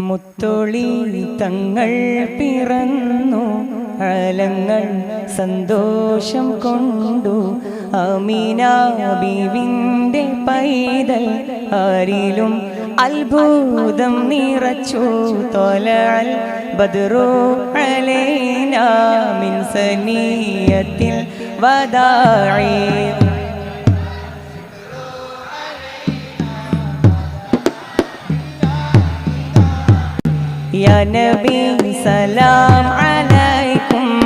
മുത്തൊളി തങ്ങൾ പിറന്നു അലങ്ങൾ സന്തോഷം കൊണ്ടു. അമീനാബിവിന്റെ പൈതൽ ആരിലും അത്ഭുതം നിറച്ചു. തൊലൽ ബദറോ അലേനാമിൻ സനീയത്തിൽ വദാഴേ يا نبي سلام عليكم.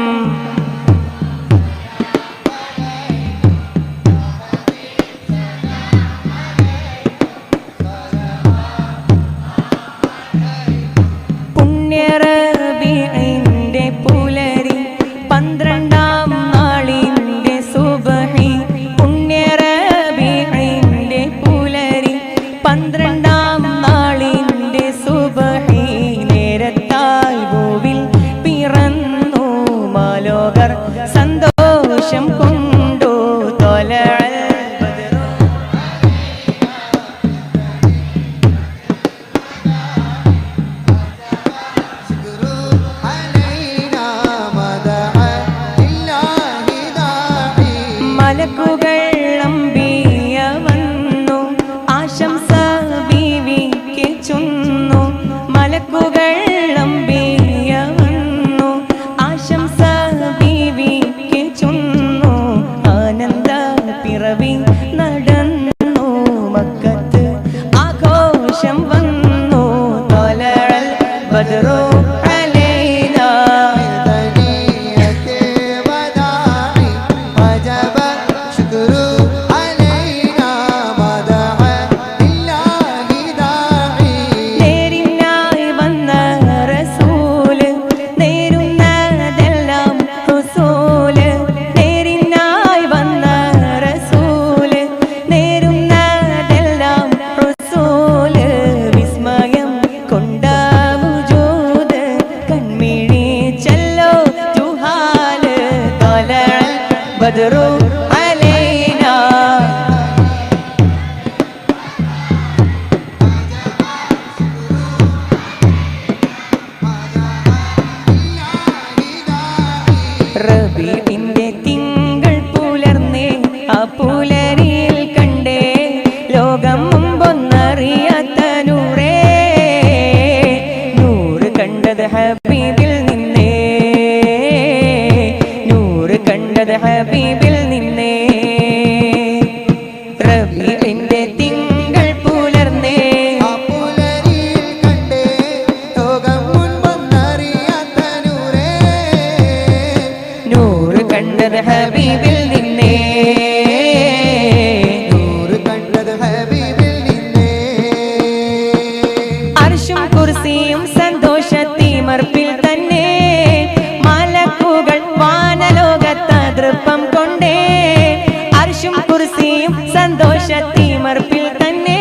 കുർസിയും സന്തോഷത്തിമർപ്പിൽ തന്നെ.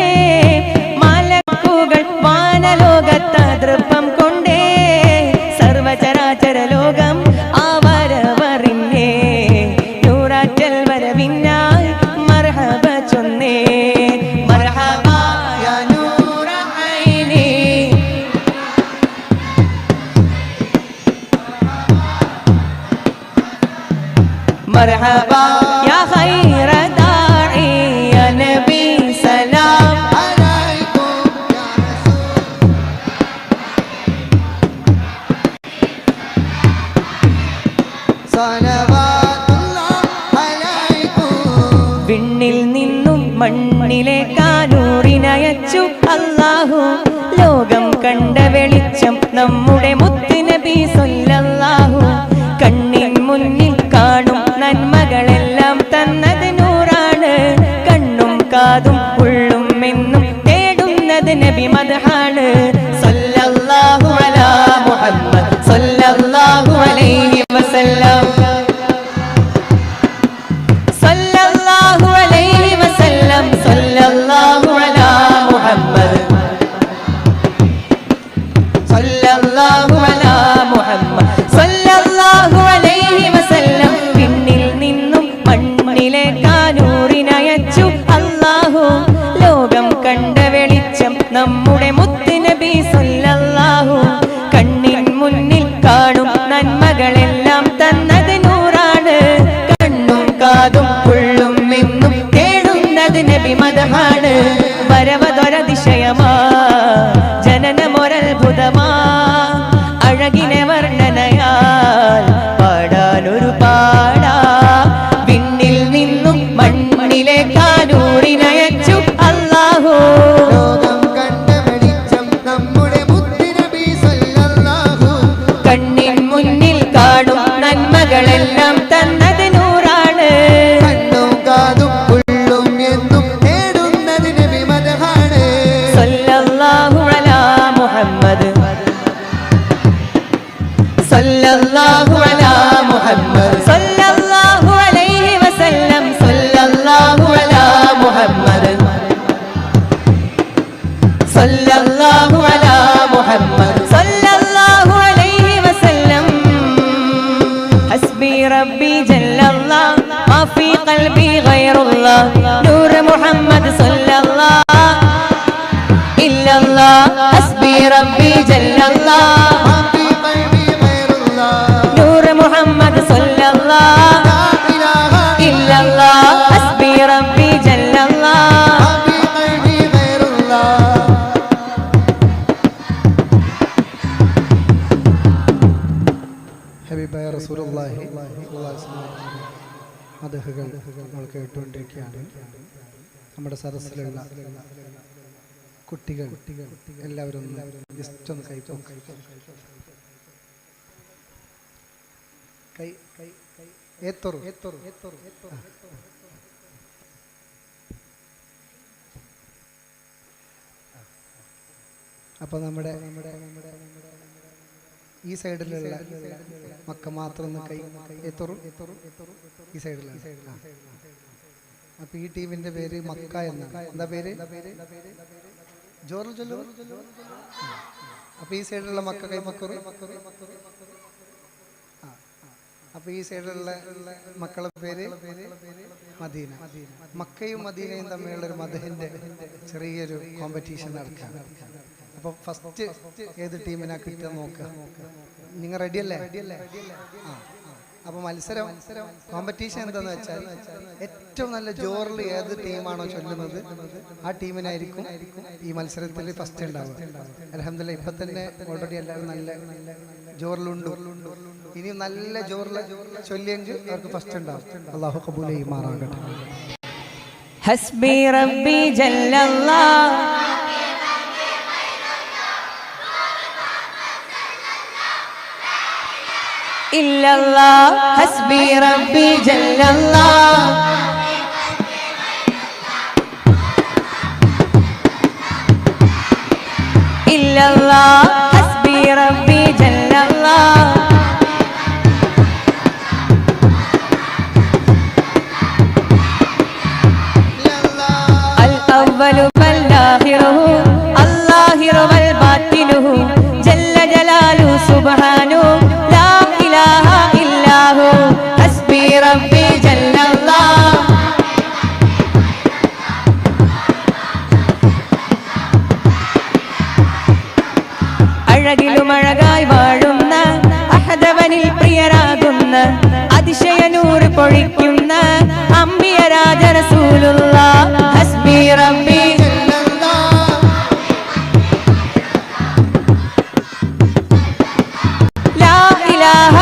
മലക്കുകൾ വാനലോകത്ത് തൃപ്പം കൊണ്ടേ. സർവചരാചര ലോകം അവരവറിഞ്ഞേ നൂറാറ്റൽ വരവിന്നായി മർഹബ ചൊന്നേ. مرحبا വിണ്ണിൽ നിന്നും മണ്ണിലെ കാനൂറിനയച്ചു അല്ലാഹു. ലോകം കണ്ട വെളിച്ചം നമ്മുടെ മുത്ത് നബി സൊല്ലാഹു കണ്ണിൽ മുന്നിൽ കാണും നന്മകളെല്ലാം തന്നത് നൂറാണ്. കണ്ണും കാതും ഉള്ളും എന്നും തേടുന്നത് നബി മതഹാണ് மதஹா ربي جل الله ما في قلبي غير الله نور محمد صلى الله إلا الله حسبي ربي جل الله മദഹുകൾ നമ്മൾ കേട്ടുകൊണ്ടിരിക്കുകയാണ്. നമ്മുടെ സദസ്സിലുള്ള കുട്ടികൾ എല്ലാവരും ഒന്ന് ജസ്റ്റ് ഒന്ന് കൈ കൈ കൈ അപ്പോൾ നമ്മുടെ നമ്മുടെ നമ്മുടെ ഈ സൈഡിലുള്ള മക്ക മാത്രം കൈ ഈ സൈഡിലാണ്. അപ്പൊ ഈ ടീമിന്റെ പേര് മക്ക എന്നാണ്. എന്താ പേര്? ജോറു ചൊല്ലു അപ്പൊ ഈ സൈഡിലുള്ള മക്ക കൈ മക്കുറു. അപ്പൊ ഈ സൈഡിലുള്ള മക്കളെ പേര് മദീന. മക്കയും മദീനയും തമ്മിലുള്ള ഒരു മദഹിന്റെ ചെറിയൊരു കോമ്പറ്റീഷൻ നടക്കുകയാണ് ഫസ്റ്റ് ഏത് ടീമിനാ കിട്ടുക നോക്കുക. നിങ്ങൾ റെഡി അല്ലേ? ആ അപ്പോൾ മത്സരം കോമ്പറ്റീഷൻ എന്താന്ന് വെച്ചാൽ ഏറ്റവും നല്ല ജോറിൽ ഏത് ടീമാണോ ചൊല്ലുന്നത് ആ ടീമിനായിരിക്കും ഈ മത്സരത്തിൽ ഫസ്റ്റ് ഉണ്ടാവുക. അലഹമില്ല ഇപ്പൊ തന്നെ ഓൾറെഡി എല്ലാവരും നല്ല ജോറിലുണ്ട്. ഇനി നല്ല ജോറിൽ ചൊല്ലിയെങ്കിൽ അവർക്ക് ഫസ്റ്റ് ഉണ്ടാവും. അള്ളാഹു കബൂലി മാറാകട്ടെ ഹസ്ബി റബ്ബി ജല്ലല്ലാഹ്. إلا الله حسبي ربي جل الله إلا الله حسبي ربي جل الله الأول فالآخره അഴകിലും അഴകായി വാഴുന്ന അഹദവനിൽ പ്രിയരാകുന്ന അതിശയ നൂറ് പൊഴിക്കുന്ന അമ്പിയ രാജറസൂലുള്ള ഹസ്ബി റബ്ബി. ലാ ഇലാഹ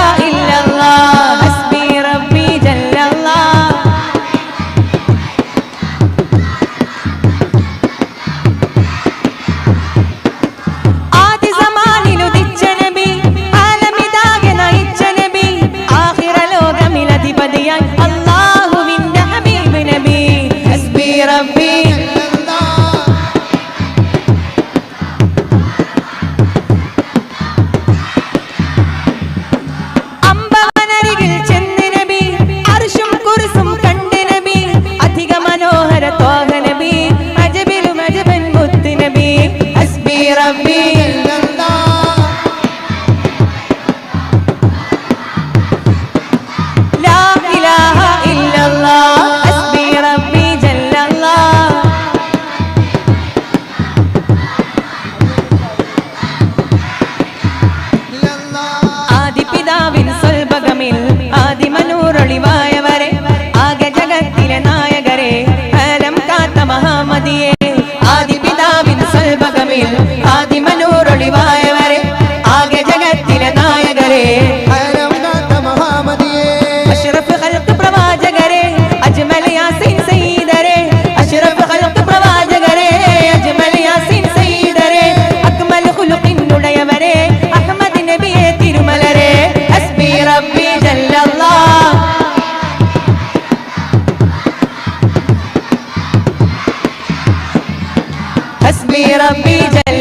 get a BJ.